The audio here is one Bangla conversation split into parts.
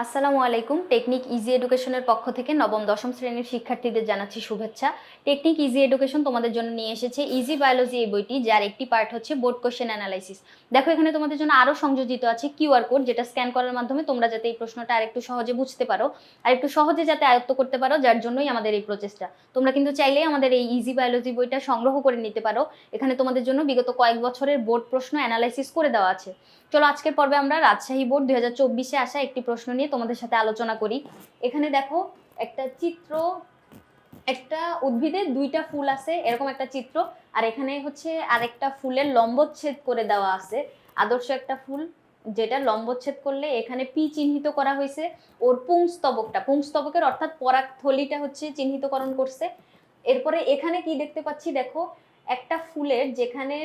আসসালামু আলাইকুম। টেকনিক ইজি এডুকেশনের পক্ষ থেকে নবম, দশম শ্রেণির শিক্ষার্থীদের জানাচ্ছি শুভেচ্ছা। টেকনিক ইজি এডুকেশন তোমাদের জন্য নিয়ে এসেছে ইজি বায়োলজি এই বইটি, যার একটি পার্ট হচ্ছে বোর্ড কোশ্চেন অ্যানালাইসিস। দেখো, এখানে তোমাদের জন্য আরও সংযোজিত আছে কিউআর কোড, যেটা স্ক্যান করার মাধ্যমে তোমরা যাতে এই প্রশ্নটা আরেকটু সহজে বুঝতে পারো আর একটু সহজে যাতে আয়ত্ত করতে পারো, যার জন্যই আমাদের এই প্রচেষ্টা। তোমরা কিন্তু চাইলেই আমাদের এই ইজি বায়োলজি বইটা সংগ্রহ করে নিতে পারো। এখানে তোমাদের জন্য বিগত কয়েক বছরের বোর্ড প্রশ্ন অ্যানালাইসিস করে দেওয়া আছে। চলো, আজকের পর্বে আমরা রাজশাহী বোর্ড দু হাজার চব্বিশে আসা একটি প্রশ্ন নিয়ে তোমাদের সাথে আলোচনা করি। এখানে দেখো একটা চিত্র, একটা উদ্ভিদে দুইটা ফুল আছে, এরকম একটা চিত্র। আর এখানে হচ্ছে আরেকটা ফুলের লম্বচ্ছেদ করে দেওয়া আছে, আদর্শ একটা ফুল, যেটা লম্বচ্ছেদ করলে এখানে পি চিহ্নিত করা হয়েছে। ওর পুংস্তবকটা, পুংস্তবকের অর্থাৎ পরাগথলিটা হচ্ছে চিহ্নিতকরণ করছে। এরপরে এখানে কি দেখতে পাচ্ছি দেখো, একটা ফুলের যেখানে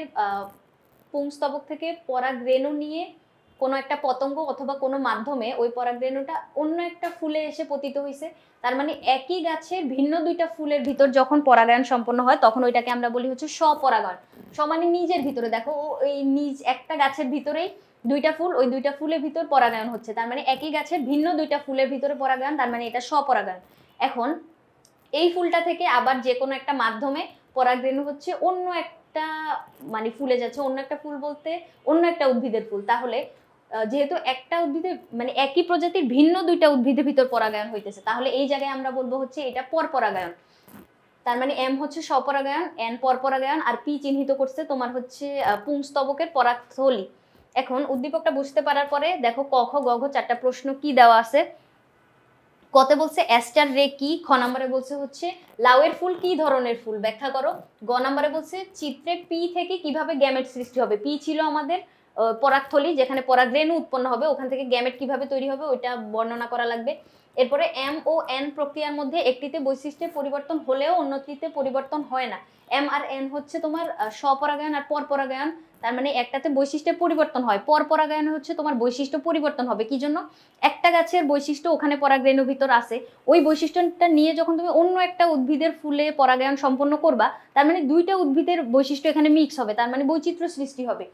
পুংস্তবক থেকে পরাগ পরাগরেণু নিয়ে কোনো একটা পতঙ্গ অথবা কোনো মাধ্যমে ওই পরাগরেণুটা অন্য একটা ফুলে এসে পতিত হয়েছে তার মানে একই গাছের ভিন্ন দুইটা ফুলের ভিতর যখন পরাগায়ন সম্পন্ন হয়, তখন ওইটাকে আমরা বলি হচ্ছে স্বপরাগায়ন। সমানে নিজের ভিতরে, দেখো এই নিজ একটা গাছের ভিতরেই দুইটা ফুল, ওই দুইটা ফুলের ভিতর পরাগায়ন হচ্ছে। তার মানে একই গাছের ভিন্ন দুইটা ফুলের ভিতরে পরাগায়ন, তার মানে এটা স্বপরাগায়ন। এখন এই ফুলটা থেকে আবার যে কোনো একটা মাধ্যমে পরাগরেণু হচ্ছে অন্য একটা মানে ফুলে যাচ্ছে অন্য একটা ফুল বলতে অন্য একটা উদ্ভিদের ফুল। তাহলে যেহেতু একটা উদ্ভিদের মানে একই প্রজাতির ভিন্ন দুইটা উদ্ভিদের ভিতর পরাগায়ন হইতেছে, তাহলে এই জায়গায় আমরা বলব হচ্ছে এটা পরপরাগায়ন তার মানে এম হচ্ছে স্বপরাগায়ন এন পরপরাগায়ন আর পি চিহ্নিত করছে তোমার হচ্ছে পুংস্তবকের পরাগথলি। এখন উদ্দীপকটা বুঝতে পারার পরে দেখো ক, খ, গ, ঘ চারটা প্রশ্ন কি দেওয়া আছে? কতে বলছে অ্যাস্টার রে কি, খ নম্বরে বলছে হচ্ছে লাউয়ের ফুল কি ধরনের ফুল? ব্যাখ্যা করো। গ নম্বরে বলছে চিত্রে পি থেকে কীভাবে গ্যামেট সৃষ্টি হবে? পি ছিল আমাদের পরাগথলি যেখানে পরাগরেণু উৎপন্ন হবে, ওখান থেকে গ্যামেট কীভাবে তৈরি হবে, ওইটা বর্ণনা করা লাগবে। এরপরে এম ও এন প্রক্রিয়ার মধ্যে একটিতে বৈশিষ্ট্যের পরিবর্তন হলেও অন্যটিতে পরিবর্তন হয় না। এম আর এন হচ্ছে তোমার স্বপরাগায়ন আর পরপরাগায়ন, তার মানে একটাতে বৈশিষ্ট্যের পরিবর্তন হয়। পরপরাগায়ন হচ্ছে তোমার বৈশিষ্ট্য পরিবর্তন হবে। কি জন্য? একটা গাছের বৈশিষ্ট্য ওখানে পরাগরেণু ভিতর আছে। ওই বৈশিষ্ট্যটা নিয়ে যখন তুমি অন্য একটা উদ্ভিদের ফুলে পরাগায়ন সম্পন্ন করবা, তার মানে দুইটা উদ্ভিদের বৈশিষ্ট্য এখানে মিক্স হবে, তার মানে বৈচিত্র্য সৃষ্টি হবে।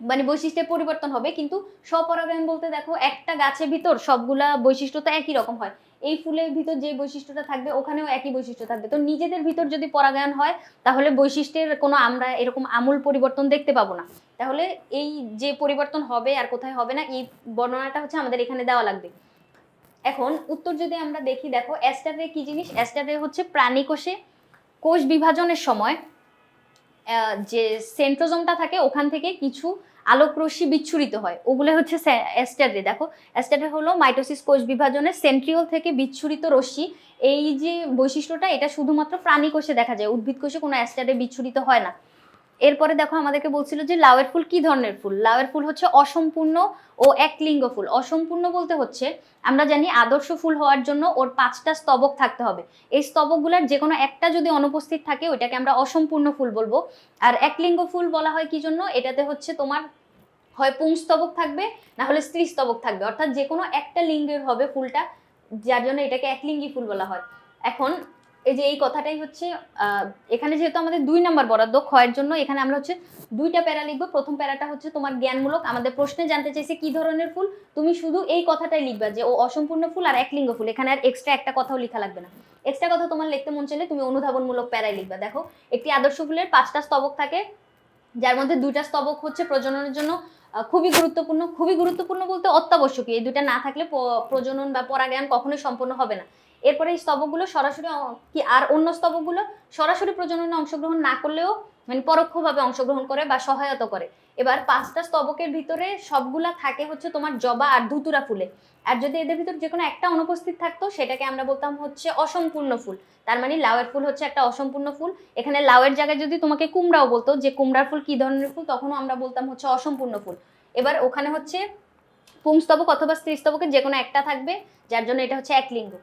মানে বৈশিষ্ট্যের পরিবর্তন হবে, কিন্তু স্বপরাগায়ন বলতে দেখো একটা গাছের ভিতর সবগুলা বৈশিষ্ট্য তো একই রকম হয়। এই ফুলের ভিতর যে বৈশিষ্ট্যটা থাকবে, ওখানেও একই বৈশিষ্ট্য থাকবে। তো নিজেদের ভিতর যদি পরাগায়ন হয়, তাহলে বৈশিষ্ট্যের কোনো আমরা এরকম আমূল পরিবর্তন দেখতে পাবো না। তাহলে এই যে পরিবর্তন হবে আর কোথায় হবে না, এই বর্ণনাটা হচ্ছে আমাদের এখানে দেওয়া লাগবে। এখন উত্তর যদি আমরা দেখি, দেখো অ্যাস্টারে কি জিনিস? অ্যাস্টারে হচ্ছে প্রাণী কোষে কোষ বিভাজনের সময় যে সেন্ট্রোজোমটা থাকে, ওখান থেকে কিছু আলোক রশ্মি বিচ্ছুরিত হয়। ওগুলো হচ্ছে অ্যাস্টারে দেখো অ্যাস্টারে হলো মাইটোসিস কোষ বিভাজনের সেন্ট্রিওল থেকে বিচ্ছুরিত রশ্মি। এই যে বৈশিষ্ট্যটা, এটা শুধুমাত্র প্রাণী কোষে দেখা যায়। উদ্ভিদ কোষে কোনো অ্যাস্টারডে বিচ্ছুরিত হয় না। এরপরে দেখো আমাদেরকে বলছিল যে লাউয়ের ফুল কি ধরনের ফুল? লাউয়ের ফুল হচ্ছে অসম্পূর্ণ ও একলিঙ্গ ফুল। অসম্পূর্ণ বলতে হচ্ছে, আমরা জানি আদর্শ ফুল হওয়ার জন্য ওর পাঁচটা স্তবক থাকতে হবে। এই স্তবকগুলোর যে কোনো একটা যদি অনুপস্থিত থাকে, ওইটাকে আমরা অসম্পূর্ণ ফুল বলব। আর একলিঙ্গ ফুল বলা হয় কি জন্য? এটাতে হচ্ছে তোমার হয় পুংস্তবক থাকবে, না হলে স্ত্রী স্তবক থাকবে। অর্থাৎ যে কোনো একটা লিঙ্গের হবে ফুলটা, যার জন্য এটাকে একলিঙ্গি ফুল বলা হয়। এখন এই যে এই কথাটাই হচ্ছে এখানে যেহেতু আমাদের দুই নাম্বার বরাদ্দ ক্ষয়ের জন্য এখানে আমরা হচ্ছে দুইটা প্যারা লিখব। প্রথম প্যারাটা হচ্ছে তোমার জ্ঞানমূলক। আমাদের প্রশ্নে জানতে চাইছে কি ধরনের ফুল? তুমি শুধু এই কথাটাই লিখবা যে, ও অসম্পূর্ণ ফুল আর একলিঙ্গ ফুল। এখানে আর এক্সট্রা একটা কথাও লেখা লাগবে না। এক্সট্রা কথা তোমার লিখতে মন চাইলে তুমি অনুধাবনমূলক প্যারাই লিখবা। দেখো, একটি আদর্শ ফুলের পাঁচটা স্তবক থাকে, যার মধ্যে দুইটা স্তবক হচ্ছে প্রজননের জন্য খুবই গুরুত্বপূর্ণ। খুবই গুরুত্বপূর্ণ বলতে অত্যাবশ্যকীয়। এই দুইটা না থাকলে প্রজনন বা পরাগায়ন কখনোই সম্পন্ন হবে না। এরপরে এই স্তবকগুলো সরাসরি কি আর অন্য স্তবকগুলো সরাসরি প্রজননে অংশগ্রহণ না করলেও মানে পরোক্ষভাবে অংশগ্রহণ করে বা সহায়তা করে। এবার পাঁচটা স্তবকের ভিতরে সবগুলা থাকে হচ্ছে তোমার জবা আর ধুতুরা ফুলে। আর যদি এদের ভিতর যে কোনো একটা অনুপস্থিত থাকতো, সেটাকে আমরা বলতাম হচ্ছে অসম্পূর্ণ ফুল। তার মানে লাউয়ের ফুল হচ্ছে একটা অসম্পূর্ণ ফুল। এখানে লাউয়ের জায়গায় যদি তোমাকে কুমড়াও বলতো যে কুমড়ার ফুল কি ধরনের ফুল, তখনও আমরা বলতাম হচ্ছে অসম্পূর্ণ ফুল। এবার ওখানে হচ্ছে পুংস্তবক অথবা স্ত্রীস্তবকের যে কোনো একটা থাকবে, যার জন্য এটা হচ্ছে এক লিঙ্গ।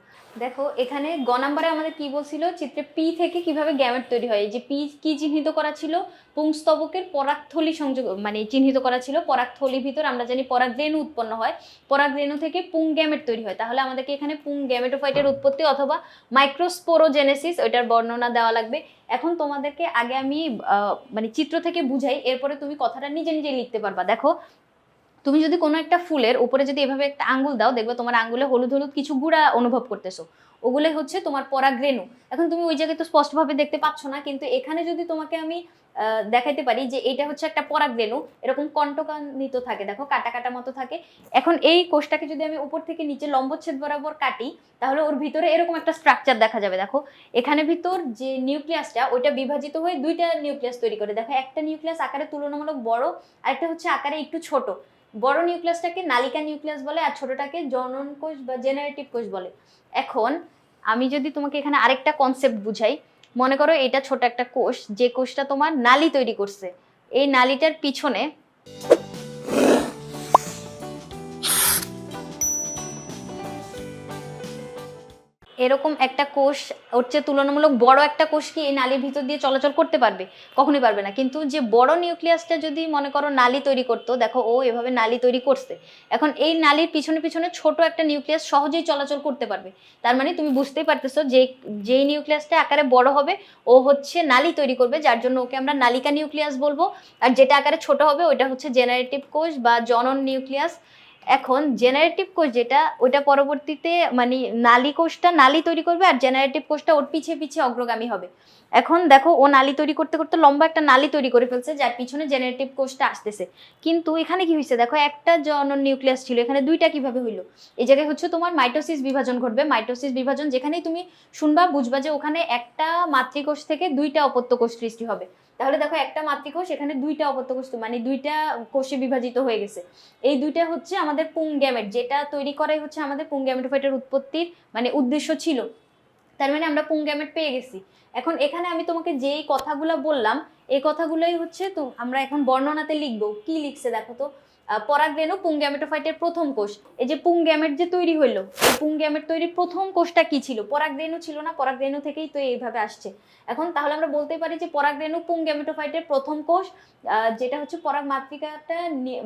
দেখো, এখানে গ নাম্বারে আমাদের কি বলছিল? চিত্রে পি থেকে কীভাবে গ্যামেট তৈরি হয়? যে পি কি চিহ্নিত করা ছিল? পুংস্তবকের পরাগথলি সংযোগ মানে চিহ্নিত করা ছিল। পরাগথলির ভিতর আমরা জানি পরাগ পরাগরেণু উৎপন্ন হয়। পরাগ পরাগরেণু থেকে পুং গ্যামেট তৈরি হয়। তাহলে আমাদেরকে এখানে পুং গ্যামেটোফাইটের উৎপত্তি অথবা মাইক্রোস্পোরোজেনেসিস ওইটার বর্ণনা দেওয়া লাগবে। এখন তোমাদেরকে আগে আমি মানে চিত্র থেকে বুঝাই। এরপরে তুমি কথাটা নিজে নিজে লিখতে পারবা। দেখো তুমি যদি কোনো একটা ফুলের উপরে যদি এভাবে একটা আঙ্গুল দাও, দেখবে তোমার আঙ্গুলে হলুদ হলুদ কিছু গুঁড়া অনুভব করতেছো। ওগুলোই হচ্ছে তোমার পরাগরেণু এখন তুমি ওই জায়গায় তো স্পষ্টভাবে দেখতে পাচ্ছ না, কিন্তু এখানে যদি তোমাকে আমি দেখাইতে পারি যে এটা হচ্ছে একটা পরাগরেণু এরকম কণ্টকান্বিত থাকে, দেখো কাটা কাটা মতো থাকে। এখন এই কোষটাকে যদি আমি উপর থেকে নিচে লম্বচ্ছেদ বরাবর কাটি, তাহলে ওর ভিতরে এরকম একটা স্ট্রাকচার দেখা যাবে, দেখো। এখানে ভিতর যে নিউক্লিয়াসটা, ওইটা বিভাজিত হয়ে দুইটা নিউক্লিয়াস তৈরি করে। দেখো একটা নিউক্লিয়াস আকারে তুলনামূলক বড় আর একটা হচ্ছে আকারে একটু ছোট। বড় নিউক্লিয়াসটাকে নালিকা নিউক্লিয়াস বলে আর ছোটটাকে জনন কোষ বা জেনারেটিভ কোষ বলে। এখন আমি যদি তোমাকে এখানে আরেকটা কনসেপ্ট বুঝাই, মনে করো এটা ছোট একটা কোষ, যে কোষটা তোমার নালি তৈরি করছে। এই নালিটার পিছনে এরকম একটা কোষ হচ্ছে তুলনামূলক বড় একটা কোষ কি এই নালীর ভিতর দিয়ে চলাচল করতে পারবে? কখনোই পারবে না। কিন্তু যে বড় নিউক্লিয়াসটা যদি মনে করো নালী তৈরি করতো, দেখো ও এভাবে নালী তৈরি করছে, এখন এই নালীর পিছনে পিছনে ছোট একটা নিউক্লিয়াস সহজেই চলাচল করতে পারবে। তার মানে তুমি বুঝতেই পারতেছো যে, যেই নিউক্লিয়াসটা আকারে বড় হবে, ও হচ্ছে নালী তৈরি করবে, যার জন্য ওকে আমরা নালিকা নিউক্লিয়াস বলব। আর যেটা আকারে ছোট হবে, ওইটা হচ্ছে জেনারেটিভ কোষ বা জনন নিউক্লিয়াস। এখন জেনারেটিভ কোষ যেটা ওটা পরবর্তীতে মানে নালী কোষটা নালী তৈরি করবে আর জেনারেটিভ কোষটা ওর পিছিয়ে পিছিয়ে অগ্রগামী হবে। এখন দেখো, ও নালী তৈরি করতে করতে লম্বা একটা নালী তৈরি করে ফেলছে, যার পিছনে জেনারেটিভ কোষটা আসতেছে। কিন্তু এখানে কি হয়েছে? দেখো, একটা জনন নিউক্লিয়াস ছিল, এখানে দুইটা কীভাবে হইল? এই জায়গায় হচ্ছে তোমার মাইটোসিস বিভাজন ঘটবে। মাইটোসিস বিভাজন যেখানেই তুমি শুনবা, বুঝবা যে ওখানে একটা মাতৃকোষ থেকে দুইটা অপত্য কোষ সৃষ্টি হবে। তাহলে দেখো একটা মাতৃকোষ, এখানে দুইটা অপত্যকোষ মানে দুইটা কোষে বিভাজিত হয়ে গেছে। এই দুইটা হচ্ছে আমাদের পুং গ্যামেট, যেটা তৈরি করাই হচ্ছে আমাদের পুং গ্যামেটোফাইটের উৎপত্তির মানে উদ্দেশ্য ছিল। তার মানে আমরা পুং গ্যামেট পেয়ে গেছি। এখন এখানে আমি তোমাকে যেই কথাগুলো বললাম, এই কথাগুলোই হচ্ছে তো, আমরা এখন বর্ণনাতে লিখব। কি লিখছে দেখো তো? পরাগরেণু পুং গ্যামেটোফাইটের প্রথম কোষ। এই যে পুং গ্যামেট যে তৈরি হইল, এই পুং গ্যামেট তৈরির প্রথম কোষটা কি ছিল? পরাগরেণু ছিল না পরাগরেণু থেকেই তো এইভাবে আসছে। এখন তাহলে আমরা বলতে পারি যে পরাগরেণু পুং গ্যামেটোফাইটের প্রথম কোষ যেটা হচ্ছে পরাগ মাতৃকাটা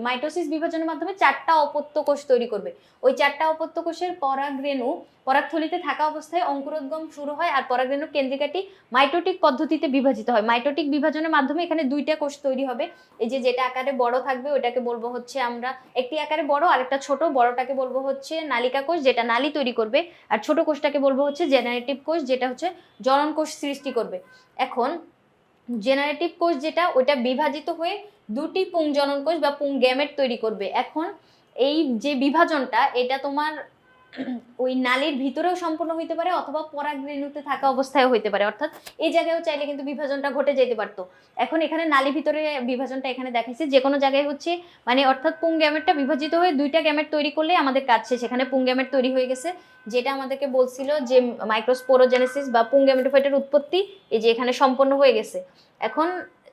মাইটোসিস বিভাজনের মাধ্যমে চারটা অপত্য কোষ তৈরি করবে। ওই চারটা অপত্য কোষের পরাগরেণু পরাগথলিতে থাকা অবস্থায় অঙ্কুরোদ্গম শুরু হয় আর পরাগরেণু কেন্দ্রিকাটি মাইটোটিক পদ্ধতিতে বিভাজিত হয়। মাইটোটিক বিভাজনের মাধ্যমে এখানে দুইটা কোষ তৈরি হবে। এই যে যেটা আকারে বড় থাকবে ওটাকে বলব হচ্ছে আমরা একটি আকারে বড় আর একটা ছোট। বড়টাকে বলব হচ্ছে নালিকা কোষ, যেটা নালি তৈরি করবে। আর ছোট কোষটাকে বলব হচ্ছে জেনারেটিভ কোষ, যেটা হচ্ছে জনন কোষ সৃষ্টি করবে। এখন জেনারেটিভ কোষ যেটা ওটা বিভাজিত হয়ে দুটি পুং জনন কোষ বা পুং গ্যামেট তৈরি করবে। এখন এই যে বিভাজনটা, এটা তোমার ওই নালীর ভিতরেও সম্পূর্ণ হইতে পারে অথবা পরাগরেণুতে থাকা অবস্থায় হইতে পারে। অর্থাৎ এই জায়গায়ও চাইলে কিন্তু বিভাজনটা ঘটে যেতে পারতো। এখন এখানে নালী ভিতরে বিভাজনটা এখানে দেখাইছে, যে কোনো জায়গায় হচ্ছে মানে অর্থাৎ পুং গ্যামেটটা বিভাজিত হয়ে দুইটা গ্যামেট তৈরি করলে আমাদের কাজ শেষ। এখানে পুং গ্যামেট তৈরি হয়ে গেছে, যেটা আমাদেরকে বলছিল যে মাইক্রোস্পোরোজেনেসিস বা পুং গ্যামেটোফাইটের উৎপত্তি, এই যে এখানে সম্পন্ন হয়ে গেছে। এখন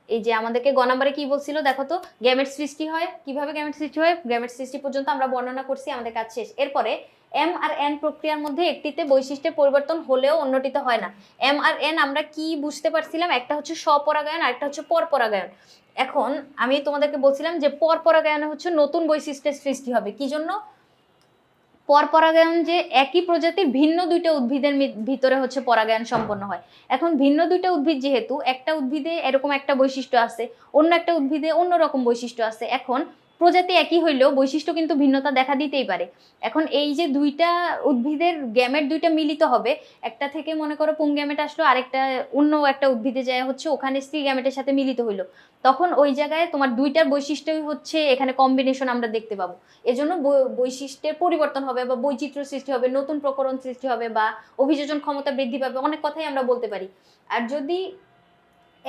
এই যে আমাদেরকে গ নাম্বারে কি বলছিল? দেখো তো গ্যামেট সৃষ্টি হয়। কীভাবে গ্যামেট সৃষ্টি হয়? গ্যামেট সৃষ্টি পর্যন্ত আমরা বর্ণনা করছি, আমাদের কাজ শেষ। এরপরে এম আর এন প্রক্রিয়ার মধ্যে একটিতে বৈশিষ্ট্যের পরিবর্তন হলেও অন্যটিতে হয় না। এম আর এন আমরা কি বুঝতে পারছিলাম? একটা হচ্ছে স্বপরাগায়ন আর একটা হচ্ছে পরপরাগায়ন। এখন আমি তোমাদেরকে বলছিলাম যে পরপরাগায়নে হচ্ছে নতুন বৈশিষ্ট্যের সৃষ্টি হবে। কি জন্য? পরপরাগায়ন যে একই প্রজাতির ভিন্ন দুইটা উদ্ভিদের ভিতরে হচ্ছে পরাগায়ন সম্পন্ন হয়। এখন ভিন্ন দুইটা উদ্ভিদ যেহেতু, একটা উদ্ভিদে এরকম একটা বৈশিষ্ট্য আছে, অন্য একটা উদ্ভিদে অন্যরকম বৈশিষ্ট্য আছে। এখন প্রজাতি একই হইলেও বৈশিষ্ট্য কিন্তু ভিন্নতা দেখা দিতেই পারে। এখন এই যে দুইটা উদ্ভিদের গ্যামেট দুইটা মিলিত হবে, একটা থেকে মনে করো পুং গ্যামেট আসলো, আরেকটা অন্য একটা উদ্ভিদে যায় হচ্ছে ওখানে স্ত্রী গ্যামেটের সাথে মিলিত হইল। তখন ওই জায়গায় তোমার দুইটার বৈশিষ্ট্যই হচ্ছে এখানে কম্বিনেশন আমরা দেখতে পাবো। এজন্য বৈশিষ্ট্যের পরিবর্তন হবে বা বৈচিত্র্য সৃষ্টি হবে, নতুন প্রকরণ সৃষ্টি হবে বা অভিযোজন ক্ষমতা বৃদ্ধি পাবে, অনেক কথাই আমরা বলতে পারি। আর যদি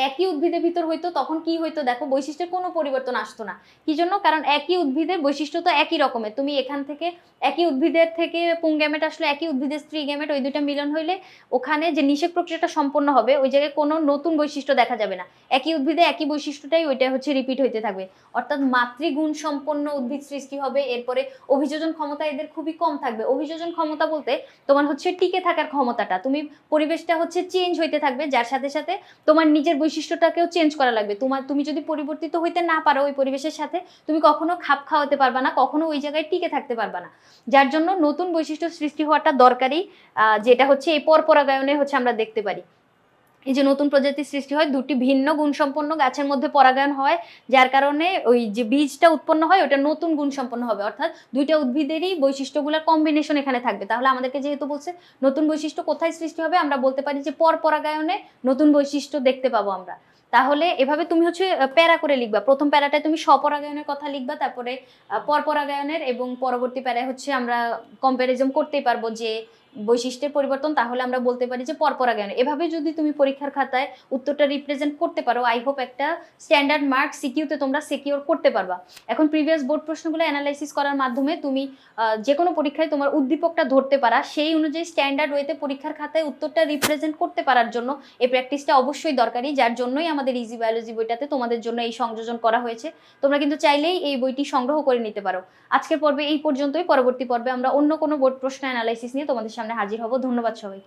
একই উদ্ভিদের ভিতর হইতো, তখন কি হইতো? দেখো, বৈশিষ্ট্যের কোনো পরিবর্তন আসতো না। কি জন্য? কারণ একই উদ্ভিদের বৈশিষ্ট্য তো একই রকমের। তুমি এখান থেকে একই উদ্ভিদের থেকে পুং গ্যামেট আসলে একই উদ্ভিদের স্ত্রী গ্যামেট, ওই দুইটা মিলন হইলে ওখানে যে নিষেক প্রক্রিয়াটা সম্পন্ন হবে, ওই জায়গায় কোনো নতুন বৈশিষ্ট্য দেখা যাবে না। একই উদ্ভিদে একই বৈশিষ্ট্যটাই ওইটা হচ্ছে রিপিট হইতে থাকবে। অর্থাৎ মাতৃগুণ সম্পন্ন উদ্ভিদ সৃষ্টি হবে, এরপরে অভিযোজন ক্ষমতা এদের খুবই কম থাকবে। অভিযোজন ক্ষমতা বলতে তোমার হচ্ছে টিকে থাকার ক্ষমতাটা। তুমি পরিবেশটা হচ্ছে চেঞ্জ হইতে থাকবে, যার সাথে সাথে তোমার নিজের বৈশিষ্ট্যটাকেও চেঞ্জ করা লাগবে। তোমার, তুমি যদি পরিবর্তিত হইতে না পারো ওই পরিবেশের সাথে, তুমি কখনো খাপ খাওয়াতে পারবা না, কখনো ওই জায়গায় টিকে থাকতে পারবা না। যার জন্য নতুন বৈশিষ্ট্য সৃষ্টি হওয়াটা দরকারি যেটা হচ্ছে এই পরপরাগায়নে হচ্ছে আমরা দেখতে পারি। এই যে নতুন প্রজাতির সৃষ্টি হয়, দুটি ভিন্ন গুণসম্পন্ন গাছের মধ্যে পরাগায়ন হয়, যার কারণে ওই যে বীজটা উৎপন্ন হয়, ওটা নতুন গুণসম্পন্ন হবে। অর্থাৎ দুইটা উদ্ভিদেরই বৈশিষ্ট্যগুলোর কম্বিনেশন এখানে থাকবে। তাহলে আমাদেরকে যেহেতু বলছে নতুন বৈশিষ্ট্য কোথায় সৃষ্টি হবে, আমরা বলতে পারি যে পর পরাগায়নে নতুন বৈশিষ্ট্য দেখতে পাবো আমরা। তাহলে এভাবে তুমি হচ্ছে প্যারা করে লিখবা। প্রথম প্যারাটায় তুমি স্বপরাগায়নের কথা লিখবা, তারপরে পরপরাগায়নের এবং পরবর্তী প্যারায় হচ্ছে আমরা কম্প্যারিজম করতেই পারব যে বৈশিষ্ট্যের পরিবর্তন, তাহলে আমরা বলতে পারি যে পরপরাগায়ন এভাবে যদি তুমি পরীক্ষার খাতায় উত্তরটা রিপ্রেজেন্ট করতে পারো আই হোপ একটা স্ট্যান্ডার্ড মার্ক সিকিউতে তোমরা সিকিউর করতে পারবা। এখন প্রিভিয়াস বোর্ড প্রশ্নগুলো অ্যানালাইসিস করার মাধ্যমে তুমি যে কোনো পরীক্ষায় তোমার উদ্দীপকটা ধরতে পারা, সেই অনুযায়ী স্ট্যান্ডার্ড ওয়েতে পরীক্ষার খাতায় উত্তরটা রিপ্রেজেন্ট করতে পারার জন্য এই প্র্যাকটিসটা অবশ্যই দরকারি, যার জন্যই আমাদের ইজি বায়োলজি বইটাতে তোমাদের জন্য এই সংযোজন করা হয়েছে। তোমরা কিন্তু চাইলেই এই বইটি সংগ্রহ করে নিতে পারো। আজকের পর্বে এই পর্যন্তই। পরবর্তী পর্বে আমরা অন্য কোনো বোর্ড প্রশ্ন অ্যানালাইসিস নিয়ে তোমাদের সামনে হাজির হব। ধন্যবাদ সবাই